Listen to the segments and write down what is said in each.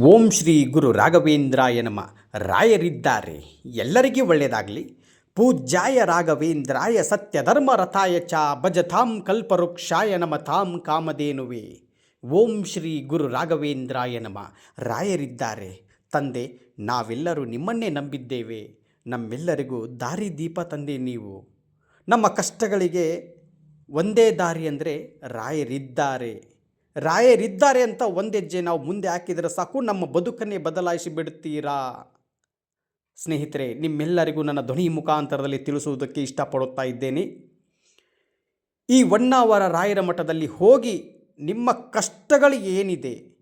ಓಂ ಶ್ರೀ ಗುರು ರಾಘವೇಂದ್ರಾಯ ನಮ. ರಾಯರಿದ್ದಾರೆ. ಎಲ್ಲರಿಗೂ ಒಳ್ಳೆಯದಾಗಲಿ. ಪೂಜ್ಯಾಯ ರಾಘವೇಂದ್ರಾಯ ಸತ್ಯಧರ್ಮ ರಥಾಯ ಚ ಭಜತಾಂ ಕಲ್ಪವೃಕ್ಷಾಯ ನಮತಾಂ ಕಾಮಧೇನುವೆ. ಓಂ ಶ್ರೀ ಗುರು ರಾಘವೇಂದ್ರಾಯ ನಮ. ರಾಯರಿದ್ದಾರೆ. ತಂದೆ, ನಾವೆಲ್ಲರೂ ನಿಮ್ಮನ್ನೇ ನಂಬಿದ್ದೇವೆ. ನಮ್ಮೆಲ್ಲರಿಗೂ ದಾರಿ ದೀಪ ತಂದೆ ನೀವು. ನಮ್ಮ ಕಷ್ಟಗಳಿಗೆ ಒಂದೇ ದಾರಿ ಅಂದರೆ ರಾಯರಿದ್ದಾರೆ. ರಾಯರಿದ್ದಾರೆ ಅಂತ ಒಂದೆಜ್ಜೆ ನಾವು ಮುಂದೆ ಹಾಕಿದರೆ ಸಾಕು, ನಮ್ಮ ಬದುಕನ್ನೇ ಬದಲಾಯಿಸಿ ಬಿಡುತ್ತೀರಾ? ಸ್ನೇಹಿತರೆ, ನಿಮ್ಮೆಲ್ಲರಿಗೂ ನನ್ನ ಧ್ವನಿ ಮುಖಾಂತರದಲ್ಲಿ ತಿಳಿಸುವುದಕ್ಕೆ ಇಷ್ಟಪಡುತ್ತಾ ಇದ್ದೇನೆ. ಈ ಹೊನ್ನಾವರ ರಾಯರ ಮಠದಲ್ಲಿ ಹೋಗಿ ನಿಮ್ಮ ಕಷ್ಟಗಳು ಏನಿದೆ?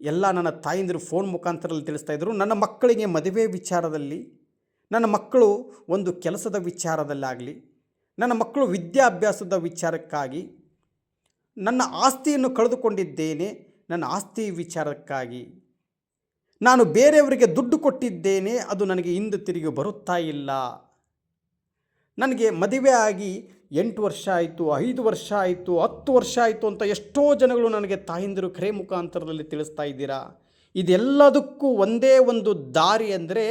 ಎಲ್ಲ ನನ್ನ ತಾಯಿಂದರು ಫೋನ್ ಮುಖಾಂತರದಲ್ಲಿ ತಿಳಿಸ್ತಾ ಇದ್ದರು ನನ್ನ ಮಕ್ಕಳಿಗೆ ಮದುವೆ ವಿಚಾರದಲ್ಲಿ, ನನ್ನ ಮಕ್ಕಳು ಒಂದು ಕೆಲಸದ ವಿಚಾರದಲ್ಲಾಗಲಿ, ನನ್ನ ಮಕ್ಕಳು ವಿದ್ಯಾಭ್ಯಾಸದ ವಿಚಾರಕ್ಕಾಗಿ ನನ್ನ ಆಸ್ತಿಯನ್ನು ಕಳೆದುಕೊಂಡಿದ್ದೇನೆ, ನನ್ನ ಆಸ್ತಿ ವಿಚಾರಕ್ಕಾಗಿ. ನಾನು ಬೇರೆಯವರಿಗೆ ದುಡ್ಡು ಕೊಟ್ಟಿದ್ದೇನೆ, ಅದು ನನಗೆ ಹಿಂದೆ ತಿರುಗಿ ಬರುತ್ತಾ ಇಲ್ಲ. ನನಗೆ ಮದುವೆ ಆಗಿ ಎಂಟು ವರ್ಷ ಆಯಿತು, ಐದು ವರ್ಷ ಆಯಿತು, ಹತ್ತು ವರ್ಷ ಆಯಿತು ಅಂತ ಎಷ್ಟೋ ಜನಗಳು ನನಗೆ ತಾಯಿಂದರು ಕರೆ ಮುಖಾಂತರದಲ್ಲಿ ತಿಳಿಸ್ತಾ ಇದ್ದೀರಾ? ಇದೆಲ್ಲದಕ್ಕೂ ಒಂದೇ ಒಂದು ದಾರಿ ಅಂದರೆ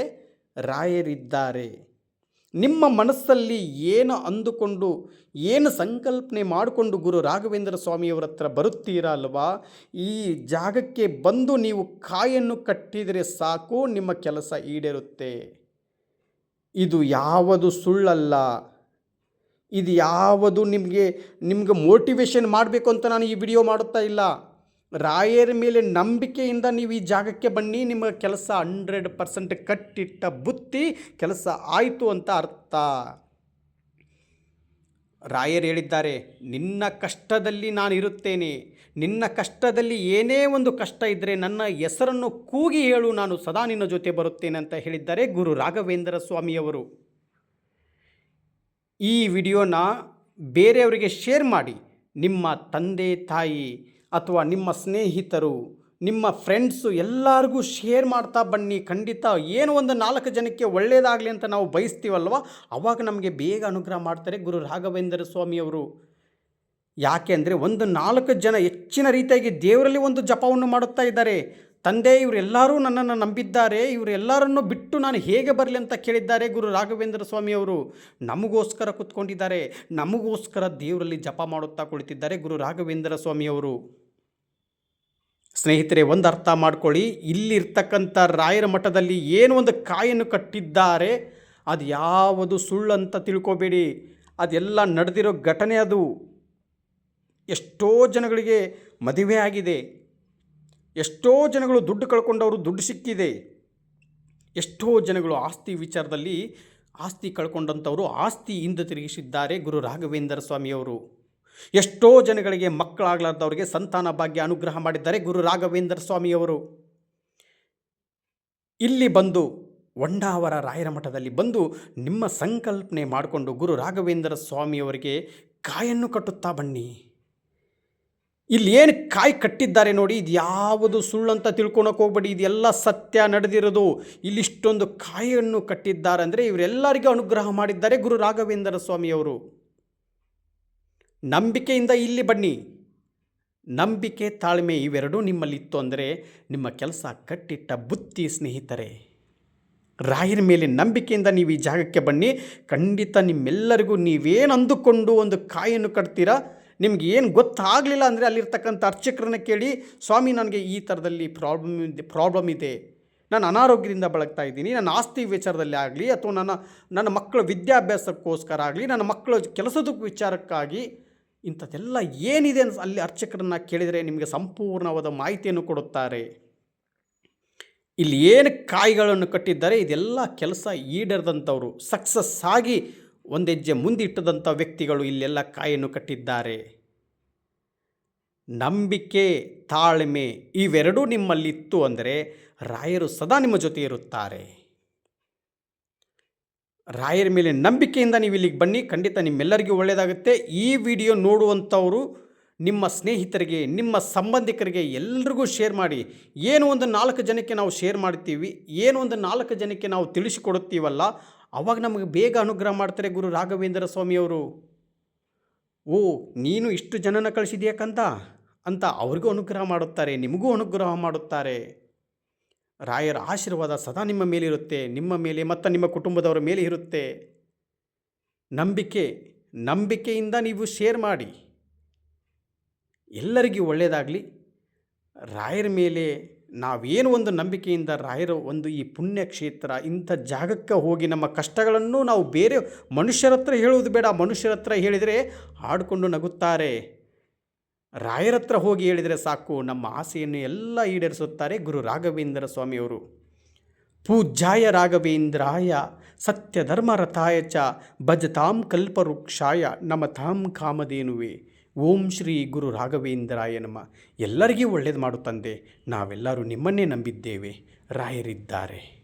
ರಾಯರಿದ್ದಾರೆ. ನಿಮ್ಮ ಮನಸ್ಸಲ್ಲಿ ಏನು ಅಂದುಕೊಂಡು, ಏನು ಸಂಕಲ್ಪನೆ ಮಾಡಿಕೊಂಡು ಗುರು ರಾಘವೇಂದ್ರ ಸ್ವಾಮಿಯವರ ಹತ್ರ ಬರುತ್ತೀರಾ ಅಲ್ವಾ? ಈ ಜಾಗಕ್ಕೆ ಬಂದು ನೀವು ಕಾಯನ್ನು ಕಟ್ಟಿದರೆ ಸಾಕು, ನಿಮ್ಮ ಕೆಲಸ ಈಡೇರುತ್ತೆ. ಇದು ಯಾವುದು ಸುಳ್ಳಲ್ಲ. ಇದು ಯಾವುದು ನಿಮಗೆ ನಿಮಗೆ ಮೋಟಿವೇಶನ್ ಮಾಡಬೇಕು ಅಂತ ನಾನು ಈ ವಿಡಿಯೋ ಮಾಡುತ್ತಾ ಇಲ್ಲ. ರಾಯರ ಮೇಲೆ ನಂಬಿಕೆಯಿಂದ ನೀವು ಈ ಜಾಗಕ್ಕೆ ಬನ್ನಿ, ನಿಮ್ಮ ಕೆಲಸ ಹಂಡ್ರೆಡ್ ಪರ್ಸೆಂಟ್ ಕಟ್ಟಿಟ್ಟ ಬುತ್ತಿ ಕೆಲಸ ಆಯಿತು ಅಂತ ಅರ್ಥ. ರಾಯರು ಹೇಳಿದ್ದಾರೆ, ನಿನ್ನ ಕಷ್ಟದಲ್ಲಿ ನಾನು ಇರುತ್ತೇನೆ, ನಿನ್ನ ಕಷ್ಟದಲ್ಲಿ ಏನೇ ಒಂದು ಕಷ್ಟ ಇದ್ದರೆ ನನ್ನ ಹೆಸರನ್ನು ಕೂಗಿ ಹೇಳು, ನಾನು ಸದಾ ನಿನ್ನ ಜೊತೆ ಬರುತ್ತೇನೆ ಅಂತ ಹೇಳಿದ್ದಾರೆ ಗುರು ರಾಘವೇಂದ್ರ ಸ್ವಾಮಿಯವರು. ಈ ವಿಡಿಯೋನ ಬೇರೆಯವರಿಗೆ ಶೇರ್ ಮಾಡಿ, ನಿಮ್ಮ ತಂದೆ ತಾಯಿ ಅಥವಾ ನಿಮ್ಮ ಸ್ನೇಹಿತರು, ನಿಮ್ಮ ಫ್ರೆಂಡ್ಸು ಎಲ್ಲರಿಗೂ ಶೇರ್ ಮಾಡ್ತಾ ಬನ್ನಿ. ಖಂಡಿತ ಏನು ಒಂದು ನಾಲ್ಕು ಜನಕ್ಕೆ ಒಳ್ಳೆಯದಾಗಲಿ ಅಂತ ನಾವು ಬಯಸ್ತೀವಲ್ವ? ಅವಾಗ ನಮಗೆ ಬೇಗ ಅನುಗ್ರಹ ಮಾಡ್ತಾರೆ ಗುರು ರಾಘವೇಂದ್ರ ಸ್ವಾಮಿಯವರು ಯಾಕೆ ಅಂದರೆ ಒಂದು ನಾಲ್ಕು ಜನ ಹೆಚ್ಚಿನ ರೀತಿಯಾಗಿ ದೇವರಲ್ಲಿ ಒಂದು ಜಪವನ್ನು ಮಾಡುತ್ತಾ ಇದ್ದಾರೆ. ತಂದೆ, ಇವರೆಲ್ಲರೂ ನನ್ನನ್ನು ನಂಬಿದ್ದಾರೆ, ಇವರೆಲ್ಲರನ್ನು ಬಿಟ್ಟು ನಾನು ಹೇಗೆ ಬರಲಿ ಅಂತ ಕೇಳಿದ್ದಾರೆ ಗುರು ರಾಘವೇಂದ್ರ ಸ್ವಾಮಿಯವರು ನಮಗೋಸ್ಕರ ಕೂತ್ಕೊಂಡಿದ್ದಾರೆ, ನಮಗೋಸ್ಕರ ದೇವರಲ್ಲಿ ಜಪ ಮಾಡುತ್ತಾ ಕುಳಿತಿದ್ದಾರೆ ಗುರು ರಾಘವೇಂದ್ರ ಸ್ವಾಮಿಯವರು ಸ್ನೇಹಿತರೆ, ಒಂದು ಅರ್ಥ ಮಾಡ್ಕೊಳ್ಳಿ, ಇಲ್ಲಿರ್ತಕ್ಕಂಥ ರಾಯರ ಮಠದಲ್ಲಿ ಏನು ಒಂದು ಕಾಯನ್ನು ಕಟ್ಟಿದ್ದಾರೆ, ಅದು ಯಾವುದು ಸುಳ್ಳು ಅಂತ ತಿಳ್ಕೊಬೇಡಿ. ಅದೆಲ್ಲ ನಡೆದಿರೋ ಘಟನೆ ಅದು. ಎಷ್ಟೋ ಜನಗಳಿಗೆ ಮದುವೆ ಆಗಿದೆ. ಎಷ್ಟೋ ಜನಗಳು ದುಡ್ಡು ಕಳ್ಕೊಂಡವರು ದುಡ್ಡು ಸಿಕ್ಕಿದೆ. ಎಷ್ಟೋ ಜನಗಳು ಆಸ್ತಿ ವಿಚಾರದಲ್ಲಿ ಆಸ್ತಿ ಕಳ್ಕೊಂಡಂಥವರು ಆಸ್ತಿ ಹಿಂದೆ ತಿರುಗಿಸಿದ್ದಾರೆ ಗುರು ರಾಘವೇಂದ್ರ ಸ್ವಾಮಿಯವರು. ಎಷ್ಟೋ ಜನಗಳಿಗೆ ಮಕ್ಕಳಾಗಲಾರ್ದವರಿಗೆ ಸಂತಾನ ಭಾಗ್ಯ ಅನುಗ್ರಹ ಮಾಡಿದ್ದಾರೆ ಗುರು ರಾಘವೇಂದ್ರ ಸ್ವಾಮಿಯವರು. ಇಲ್ಲಿ ಬಂದು ಹೊಂಡಾವರ ರಾಯರ ಮಠದಲ್ಲಿ ಬಂದು ನಿಮ್ಮ ಸಂಕಲ್ಪನೆ ಮಾಡಿಕೊಂಡು ಗುರು ರಾಘವೇಂದ್ರ ಸ್ವಾಮಿಯವರಿಗೆ ಕಾಯನ್ನು ಕಟ್ಟುತ್ತಾ ಬನ್ನಿ. ಇಲ್ಲಿ ಏನು ಕಾಯಿ ಕಟ್ಟಿದ್ದಾರೆ ನೋಡಿ, ಇದು ಯಾವುದು ಸುಳ್ಳು ಅಂತ ತಿಳ್ಕೊಳಕ್ಕೆ ಹೋಗ್ಬೇಡಿ ಇದೆಲ್ಲ ಸತ್ಯ ನಡೆದಿರೋದು. ಇಲ್ಲಿಷ್ಟೊಂದು ಕಾಯಿಯನ್ನು ಕಟ್ಟಿದ್ದಾರೆ ಅಂದರೆ ಇವರೆಲ್ಲರಿಗೂ ಅನುಗ್ರಹ ಮಾಡಿದ್ದಾರೆ ಗುರು ರಾಘವೇಂದ್ರ ಸ್ವಾಮಿಯವರು. ನಂಬಿಕೆಯಿಂದ ಇಲ್ಲಿ ಬನ್ನಿ. ನಂಬಿಕೆ ತಾಳ್ಮೆ ಇವೆರಡೂ ನಿಮ್ಮಲ್ಲಿತ್ತು ಅಂದರೆ ನಿಮ್ಮ ಕೆಲಸ ಕಟ್ಟಿಟ್ಟ ಬುತ್ತಿ ಸ್ನೇಹಿತರೆ. ರಾಯರ ಮೇಲೆ ನಂಬಿಕೆಯಿಂದ ನೀವು ಈ ಜಾಗಕ್ಕೆ ಬನ್ನಿ. ಖಂಡಿತ ನಿಮ್ಮೆಲ್ಲರಿಗೂ ನೀವೇನು ಅಂದುಕೊಂಡು ಒಂದು ಕಾಯನ್ನು ಕಟ್ತೀರಾ? ನಿಮ್ಗೆ ಏನು ಗೊತ್ತಾಗಲಿಲ್ಲ ಅಂದರೆ ಅಲ್ಲಿರ್ತಕ್ಕಂಥ ಅರ್ಚಕರನ್ನ ಕೇಳಿ, ಸ್ವಾಮಿ, ನನಗೆ ಈ ಥರದಲ್ಲಿ ಪ್ರಾಬ್ಲಮ್ ಇದೆ ಪ್ರಾಬ್ಲಮ್ ಇದೆ. ನಾನು ಅನಾರೋಗ್ಯದಿಂದ ಬಳಗ್ತಾ ಇದ್ದೀನಿ, ನನ್ನ ಆಸ್ತಿ ವಿಚಾರದಲ್ಲಿ ಆಗಲಿ ಅಥವಾ ನನ್ನ ನನ್ನ ಮಕ್ಕಳ ವಿದ್ಯಾಭ್ಯಾಸಕ್ಕೋಸ್ಕರ ಆಗಲಿ, ನನ್ನ ಮಕ್ಕಳ ಕೆಲಸದ ವಿಚಾರಕ್ಕಾಗಿ ಇಂಥದ್ದೆಲ್ಲ ಏನಿದೆ ಅಲ್ಲಿ ಅರ್ಚಕರನ್ನ ಕೇಳಿದರೆ ನಿಮಗೆ ಸಂಪೂರ್ಣವಾದ ಮಾಹಿತಿಯನ್ನು ಕೊಡುತ್ತಾರೆ. ಇಲ್ಲಿ ಏನು ಕಾಯಿಗಳನ್ನು ಕಟ್ಟಿದ್ದಾರೆ, ಇದೆಲ್ಲ ಕೆಲಸ ಈಡೇರದಂಥವರು ಸಕ್ಸಸ್ ಆಗಿ ಒಂದೆಜ್ಜೆ ಮುಂದಿಟ್ಟದಂಥ ವ್ಯಕ್ತಿಗಳು ಇಲ್ಲೆಲ್ಲ ಕಾಯನ್ನು ಕಟ್ಟಿದ್ದಾರೆ. ನಂಬಿಕೆ, ತಾಳ್ಮೆ ಇವೆರಡೂ ನಿಮ್ಮಲ್ಲಿತ್ತು ಅಂದರೆ ರಾಯರು ಸದಾ ನಿಮ್ಮ ಜೊತೆ ಇರುತ್ತಾರೆ. ರಾಯರ ಮೇಲೆ ನಂಬಿಕೆಯಿಂದ ನೀವು ಇಲ್ಲಿಗೆ ಬನ್ನಿ, ಖಂಡಿತ ನಿಮ್ಮೆಲ್ಲರಿಗೂ ಒಳ್ಳೆಯದಾಗುತ್ತೆ. ಈ ವಿಡಿಯೋ ನೋಡುವಂಥವರು ನಿಮ್ಮ ಸ್ನೇಹಿತರಿಗೆ, ನಿಮ್ಮ ಸಂಬಂಧಿಕರಿಗೆ ಎಲ್ರಿಗೂ ಶೇರ್ ಮಾಡಿ. ಏನು ಒಂದು ನಾಲ್ಕು ಜನಕ್ಕೆ ನಾವು ಶೇರ್ ಮಾಡ್ತೀವಿ, ಏನು ಒಂದು ನಾಲ್ಕು ಜನಕ್ಕೆ ನಾವು ತಿಳಿಸಿಕೊಡುತ್ತೀವಲ್ಲ ಅವಾಗ ನಮಗೆ ಬೇಗ ಅನುಗ್ರಹ ಮಾಡ್ತಾರೆ ಗುರು ರಾಘವೇಂದ್ರ ಸ್ವಾಮಿಯವರು. ಓ, ನೀನು ಇಷ್ಟು ಜನನ ಕಳಿಸಿದ್ಯಾಕಂತ? ಅಂತ ಅವ್ರಿಗೂ ಅನುಗ್ರಹ ಮಾಡುತ್ತಾರೆ, ನಿಮಗೂ ಅನುಗ್ರಹ ಮಾಡುತ್ತಾರೆ. ರಾಯರ ಆಶೀರ್ವಾದ ಸದಾ ನಿಮ್ಮ ಮೇಲಿರುತ್ತೆ ನಿಮ್ಮ ಮೇಲೆ ಮತ್ತು ನಿಮ್ಮ ಕುಟುಂಬದವರ ಮೇಲೆ ಇರುತ್ತೆ. ನಂಬಿಕೆ, ನಂಬಿಕೆಯಿಂದ ನೀವು ಶೇರ್ ಮಾಡಿ. ಎಲ್ಲರಿಗೂ ಒಳ್ಳೆಯದಾಗಲಿ ರಾಯರ ಮೇಲೆ ನಾವೇನು ಒಂದು ನಂಬಿಕೆಯಿಂದ ರಾಯರ ಒಂದು ಈ ಪುಣ್ಯಕ್ಷೇತ್ರ, ಇಂಥ ಜಾಗಕ್ಕೆ ಹೋಗಿ ನಮ್ಮ ಕಷ್ಟಗಳನ್ನು ನಾವು ಬೇರೆ ಮನುಷ್ಯರ ಹತ್ರ ಹೇಳುವುದು ಬೇಡ, ಮನುಷ್ಯರ ಹತ್ರ ಹೇಳಿದರೆ ಹಾಡಿಕೊಂಡು ನಗುತ್ತಾರೆ. ರಾಯರ ಹತ್ರ ಹೋಗಿ ಹೇಳಿದರೆ ಸಾಕು, ನಮ್ಮ ಆಸೆಯನ್ನು ಎಲ್ಲ ಈಡೇರಿಸುತ್ತಾರೆ ಗುರು ರಾಘವೇಂದ್ರ ಸ್ವಾಮಿಯವರು. ಪೂಜ್ಯಾಯ ರಾಘವೇಂದ್ರಾಯ, ಸತ್ಯಧರ್ಮರಥಾಯ ಚ, ಭಜತಾಂ ಕಲ್ಪವೃಕ್ಷಾಯ, ನಮತಾಂ ಕಾಮಧೇನುವೆ. ಓಂ ಶ್ರೀ ಗುರು ರಾಘವೇಂದ್ರಾಯ ನಮ. ಎಲ್ಲರಿಗೂ ಒಳ್ಳೇದು ಮಾಡು ತಂದೆ. ನಾವೆಲ್ಲರೂ ನಿಮ್ಮನ್ನೇ ನಂಬಿದ್ದೇವೆ. ರಾಯರಿದ್ದಾರೆ.